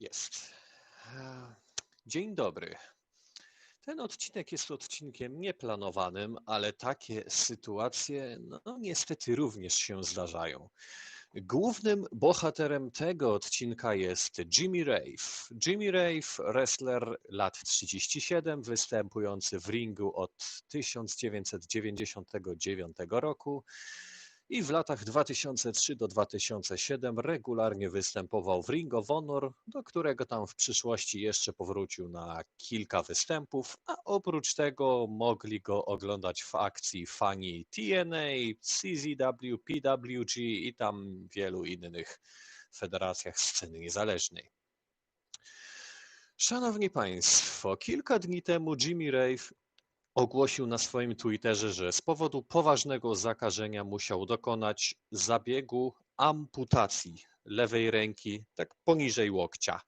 Jest. Dzień dobry. Ten odcinek jest odcinkiem nieplanowanym, ale takie sytuacje no, niestety również się zdarzają. Głównym bohaterem tego odcinka jest Jimmy Rave. Jimmy Rave, wrestler lat 37, występujący w ringu od 1999 roku i w latach 2003 do 2007 regularnie występował w Ring of Honor, do którego tam w przyszłości jeszcze powrócił na kilka występów, a oprócz tego mogli go oglądać w akcji fani TNA, CZW, PWG i tam wielu innych federacjach sceny niezależnej. Szanowni Państwo, kilka dni temu Jimmy Rave ogłosił na swoim Twitterze, że z powodu poważnego zakażenia musiał dokonać zabiegu amputacji lewej ręki, tak poniżej łokcia.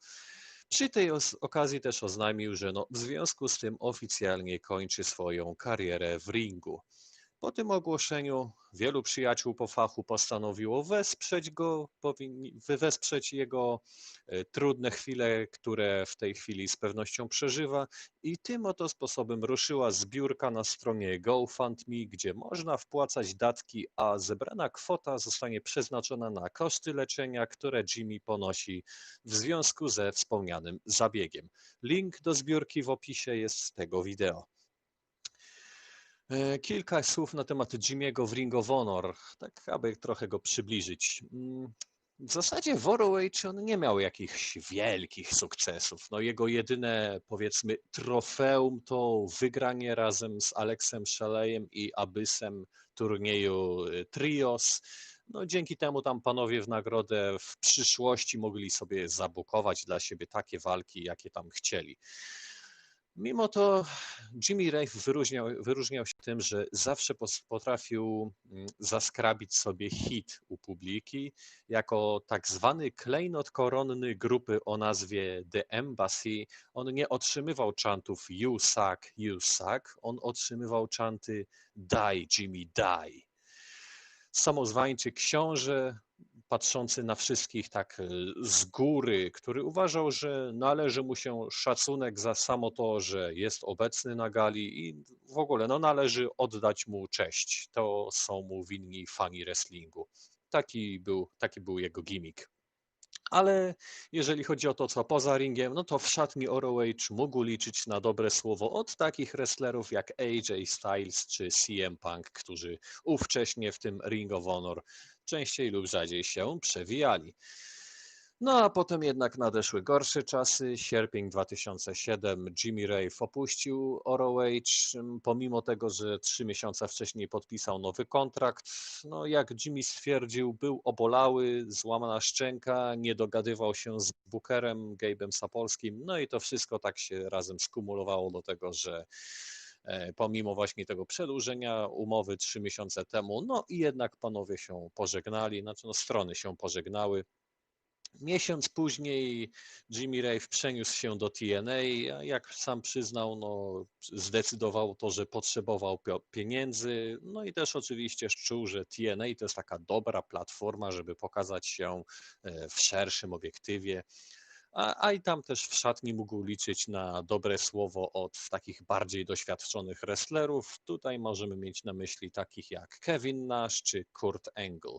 Przy tej okazji też oznajmił, że no, w związku z tym oficjalnie kończy swoją karierę w ringu. Po tym ogłoszeniu wielu przyjaciół po fachu postanowiło wesprzeć go, wesprzeć jego e, trudne chwile, które w tej chwili z pewnością przeżywa i tym oto sposobem ruszyła zbiórka na stronie GoFundMe, gdzie można wpłacać datki, a zebrana kwota zostanie przeznaczona na koszty leczenia, które Jimmy ponosi w związku ze wspomnianym zabiegiem. Link do zbiórki w opisie jest z tego wideo. E, kilka słów na temat Jimmy'ego w Ring of Honor, tak aby trochę go przybliżyć. Mm, w zasadzie w on nie miał jakichś wielkich sukcesów. No jego jedyne, powiedzmy, trofeum to wygranie razem z Alexem Shalejem i Abyssem turnieju y, Trios. No, dzięki temu tam panowie w nagrodę w przyszłości mogli sobie zabukować dla siebie takie walki, jakie tam chcieli. Mimo to Jimmy Rave wyróżniał, wyróżniał się tym, że zawsze potrafił mm, zaskrabić sobie hit u publiki jako tak zwany klejnot koronny grupy o nazwie The Embassy. On nie otrzymywał czantów You suck, you suck, on otrzymywał czanty Die Jimmy die. Samozwańczy książę patrzący na wszystkich tak e, z góry, który uważał, że należy mu się szacunek za samo to, że jest obecny na gali i w ogóle no, należy oddać mu cześć. To są mu winni fani wrestlingu. Taki był, taki był jego gimmick. Ale jeżeli chodzi o to, co poza ringiem, no to w szatni ROH mógł liczyć na dobre słowo od takich wrestlerów jak AJ Styles czy CM Punk, którzy ówcześnie w tym Ring of Honor częściej lub rzadziej się przewijali. No a potem jednak nadeszły gorsze czasy. Sierpień 2007 Jimmy Rave opuścił ROH, pomimo tego, że trzy miesiące wcześniej podpisał nowy kontrakt. No jak Jimmy stwierdził, był obolały, złamana szczęka, nie dogadywał się z Bookerem, Gabe'em Sapolskim. No i to wszystko tak się razem skumulowało do tego, że pomimo właśnie tego przedłużenia umowy trzy miesiące temu, no i jednak panowie się pożegnali, znaczy no strony się pożegnały. Miesiąc później Jimmy Rave przeniósł się do TNA, jak sam przyznał, no, zdecydował to, że potrzebował pieniędzy, no i też oczywiście czuł, że TNA to jest taka dobra platforma, żeby pokazać się e, w szerszym obiektywie a, a i tam też w szatni mógł liczyć na dobre słowo od takich bardziej doświadczonych wrestlerów. Tutaj możemy mieć na myśli takich jak Kevin Nash czy Kurt Angle.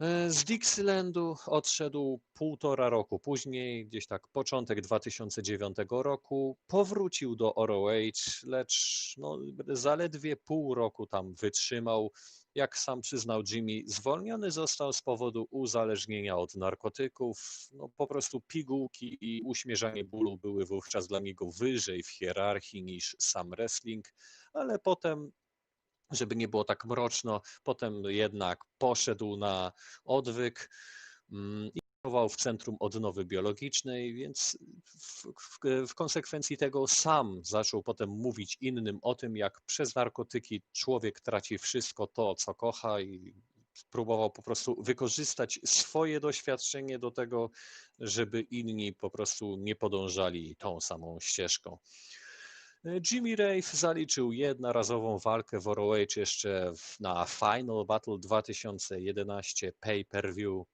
E, z Dixielandu odszedł półtora roku później, gdzieś tak początek 2009 roku. Powrócił do ROH, lecz no, zaledwie pół roku tam wytrzymał jak sam przyznał Jimmy, zwolniony został z powodu uzależnienia od narkotyków. No, po prostu pigułki i uśmierzanie bólu były wówczas dla niego wyżej w hierarchii niż sam wrestling, ale potem żeby nie było tak mroczno, potem jednak poszedł na odwyk mm, w Centrum Odnowy Biologicznej, więc w, w, w, konsekwencji tego sam zaczął potem mówić innym o tym, jak przez narkotyki człowiek traci wszystko to, co kocha i próbował po prostu wykorzystać swoje doświadczenie do tego, żeby inni po prostu nie podążali tą samą ścieżką. Jimmy Rave zaliczył jednorazową walkę w ROH jeszcze na Final Battle 2011 pay-per-view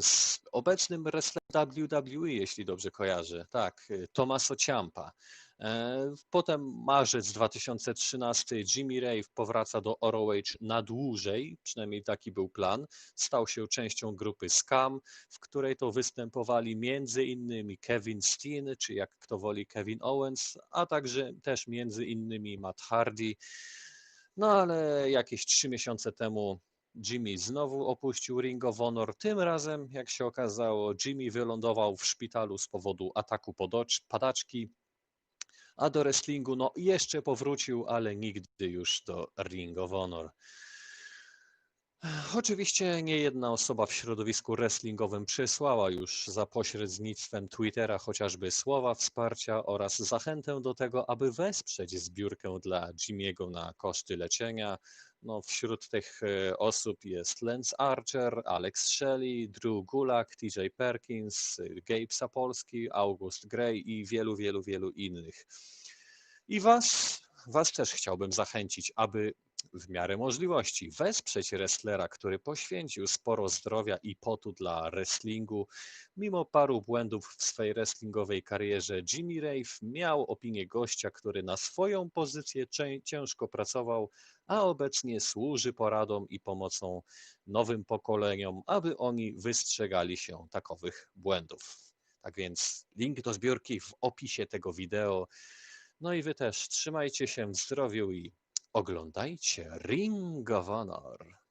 z obecnym wrestlerem WWE, jeśli dobrze kojarzę. Tak, y, Tommaso Ciampa. E, Potem marzec 2013 Jimmy Rave powraca do ROH na dłużej, przynajmniej taki był plan. Stał się częścią grupy Scam, w której to występowali między innymi Kevin Steen, czy jak kto woli Kevin Owens, a także też między innymi Matt Hardy. No ale jakieś trzy miesiące temu Jimmy znowu opuścił Ring of Honor. Tym razem, jak się okazało, Jimmy wylądował w szpitalu z powodu ataku padaczki, a do wrestlingu no jeszcze powrócił, ale nigdy już do Ring of Honor. Oczywiście nie jedna osoba w środowisku wrestlingowym przysłała już za pośrednictwem Twittera chociażby słowa wsparcia oraz zachętę do tego, aby wesprzeć zbiórkę dla Jimiego na koszty leczenia. No, wśród tych e, osób jest Lance Archer, Alex Shelley, Drew Gulak, TJ Perkins, Gabe Sapolsky, August Gray i wielu, wielu, wielu innych. I was, was też chciałbym zachęcić, aby w miarę możliwości wesprzeć wrestlera, który poświęcił sporo zdrowia i potu dla wrestlingu. Mimo paru błędów w swej wrestlingowej karierze, Jimmy Rave miał opinię gościa, który na swoją pozycję cię- ciężko pracował, a obecnie służy poradą i pomocą nowym pokoleniom, aby oni wystrzegali się takowych błędów. Tak więc link do zbiórki w opisie tego wideo. No i wy też trzymajcie się w zdrowiu i oglądajcie Ring of Honor.